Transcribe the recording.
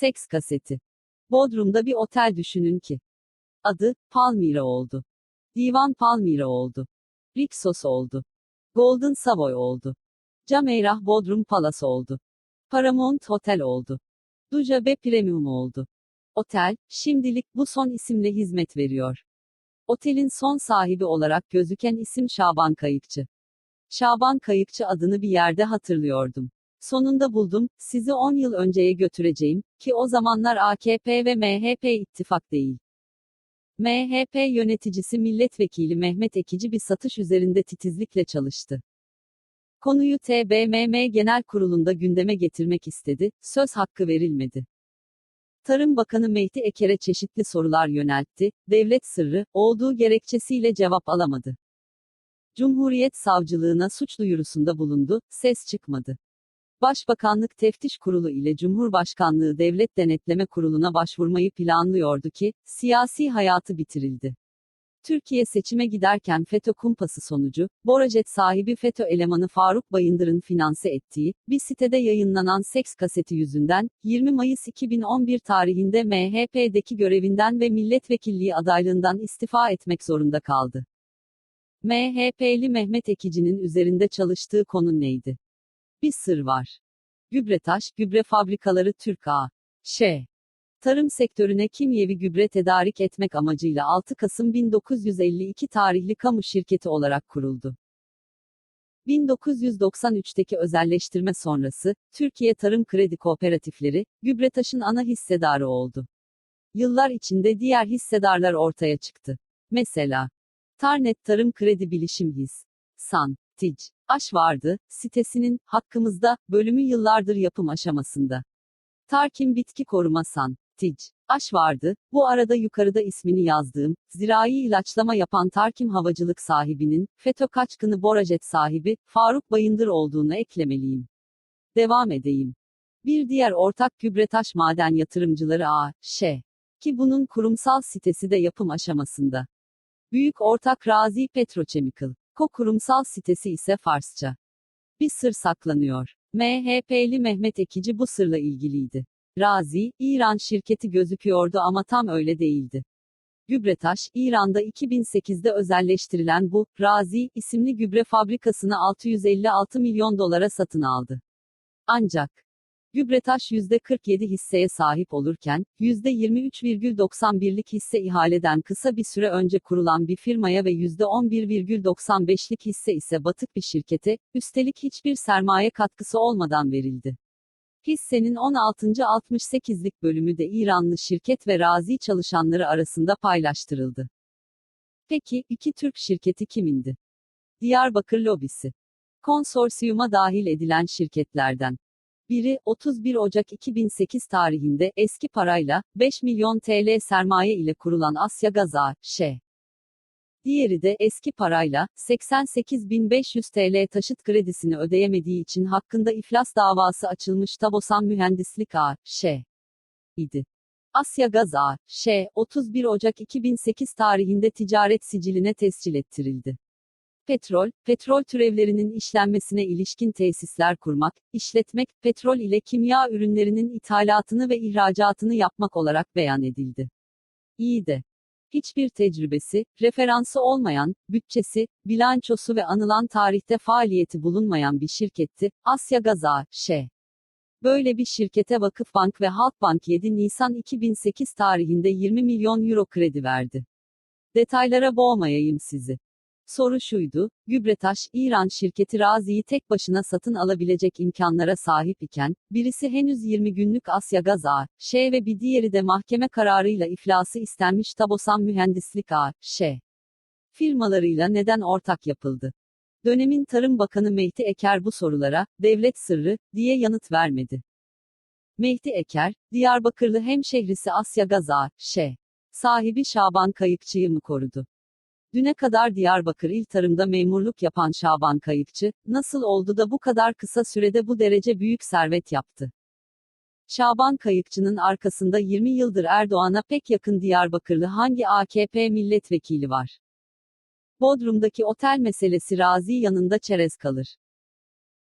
Seks kaseti. Bodrum'da bir otel düşünün ki. Adı, Palmyra oldu. Divan Palmyra oldu. Rixos oldu. Golden Savoy oldu. Cameyrah Bodrum Palace oldu. Paramount Hotel oldu. Dujabe Premium oldu. Otel, şimdilik bu son isimle hizmet veriyor. Otelin son sahibi olarak gözüken isim Şaban Kayıkçı. Şaban Kayıkçı adını bir yerde hatırlıyordum. Sonunda buldum, sizi 10 yıl önceye götüreceğim, ki o zamanlar AKP ve MHP ittifak değil. MHP yöneticisi milletvekili Mehmet Ekici bir satış üzerinde titizlikle çalıştı. Konuyu TBMM Genel Kurulu'nda gündeme getirmek istedi, söz hakkı verilmedi. Tarım Bakanı Mehdi Eker'e çeşitli sorular yöneltti, devlet sırrı, olduğu gerekçesiyle cevap alamadı. Cumhuriyet Savcılığına suç duyurusunda bulundu, ses çıkmadı. Başbakanlık Teftiş Kurulu ile Cumhurbaşkanlığı Devlet Denetleme Kurulu'na başvurmayı planlıyordu ki, siyasi hayatı bitirildi. Türkiye seçime giderken FETÖ kumpası sonucu, Borajet sahibi FETÖ elemanı Faruk Bayındır'ın finanse ettiği, bir sitede yayınlanan seks kaseti yüzünden, 20 Mayıs 2011 tarihinde MHP'deki görevinden ve milletvekilliği adaylığından istifa etmek zorunda kaldı. MHP'li Mehmet Ekici'nin üzerinde çalıştığı konu neydi? Bir sır var. Gübretaş, gübre fabrikaları Türk A. Ş. Tarım sektörüne kimyevi gübre tedarik etmek amacıyla 6 Kasım 1952 tarihli kamu şirketi olarak kuruldu. 1993'teki özelleştirme sonrası, Türkiye Tarım Kredi Kooperatifleri, Gübretaş'ın ana hissedarı oldu. Yıllar içinde diğer hissedarlar ortaya çıktı. Mesela, Tarnet Tarım Kredi Bilişim His. San, Tic, Aş vardı, sitesinin, hakkımızda, bölümü yıllardır yapım aşamasında. Tarkim Bitki Koruma San, Tic, Aş vardı, bu arada yukarıda ismini yazdığım, zirai ilaçlama yapan Tarkim Havacılık sahibinin, FETÖ kaçkını Borajet sahibi, Faruk Bayındır olduğunu eklemeliyim. Devam edeyim. Bir diğer ortak Gübretaş Maden Yatırımcıları A, Ş. Ki bunun kurumsal sitesi de yapım aşamasında. Büyük ortak Razi Petrochemical. Ko kurumsal sitesi ise Farsça. Bir sır saklanıyor. MHP'li Mehmet Ekici bu sırla ilgiliydi. Razi, İran şirketi gözüküyordu ama tam öyle değildi. Gübretaş, İran'da 2008'de özelleştirilen bu, Razi, isimli gübre fabrikasını 656 milyon dolara satın aldı. Ancak, Gübretaş %47 hisseye sahip olurken, %23,91'lik hisse ihaleden kısa bir süre önce kurulan bir firmaya ve %11,95'lik hisse ise batık bir şirkete, üstelik hiçbir sermaye katkısı olmadan verildi. Hissenin 16. 68'lik bölümü de İranlı şirket ve razi çalışanları arasında paylaştırıldı. Peki, iki Türk şirketi kimindi? Diyarbakır Lobisi. Konsorsiyuma dahil edilen şirketlerden. Biri, 31 Ocak 2008 tarihinde, eski parayla, 5 milyon TL sermaye ile kurulan Asya Gaza, Ş. Diğeri de, eski parayla, 88.500 TL taşıt kredisini ödeyemediği için hakkında iflas davası açılmış Tabosan Mühendislik A. Ş. idi. Asya Gaza, Ş. 31 Ocak 2008 tarihinde ticaret siciline tescil ettirildi petrol, petrol türevlerinin işlenmesine ilişkin tesisler kurmak, işletmek, petrol ile kimya ürünlerinin ithalatını ve ihracatını yapmak olarak beyan edildi. İyi de, hiçbir tecrübesi, referansı olmayan, bütçesi, bilançosu ve anılan tarihte faaliyeti bulunmayan bir şirketti, Asya Gaza, Ş. Böyle bir şirkete Vakıfbank ve Halkbank 7 Nisan 2008 tarihinde 20 milyon euro kredi verdi. Detaylara boğmayayım sizi. Soru şuydu, Gübretaş, İran şirketi Razi'yi tek başına satın alabilecek imkanlara sahip iken, birisi henüz 20 günlük Asya Gaz A, Ş ve bir diğeri de mahkeme kararıyla iflası istenmiş Tabosan Mühendislik A, Ş. firmalarıyla neden ortak yapıldı? Dönemin Tarım Bakanı Mehdi Eker bu sorulara, devlet sırrı, diye yanıt vermedi. Mehdi Eker, Diyarbakırlı hemşehrisi Asya Gaza, Ş. sahibi Şaban Kayıkçı'yı mı korudu? Düne kadar Diyarbakır İl Tarım'da memurluk yapan Şaban Kayıkçı, nasıl oldu da bu kadar kısa sürede bu derece büyük servet yaptı? Şaban Kayıkçı'nın arkasında 20 yıldır Erdoğan'a pek yakın Diyarbakırlı hangi AKP milletvekili var? Bodrum'daki otel meselesi Razi yanında çerez kalır.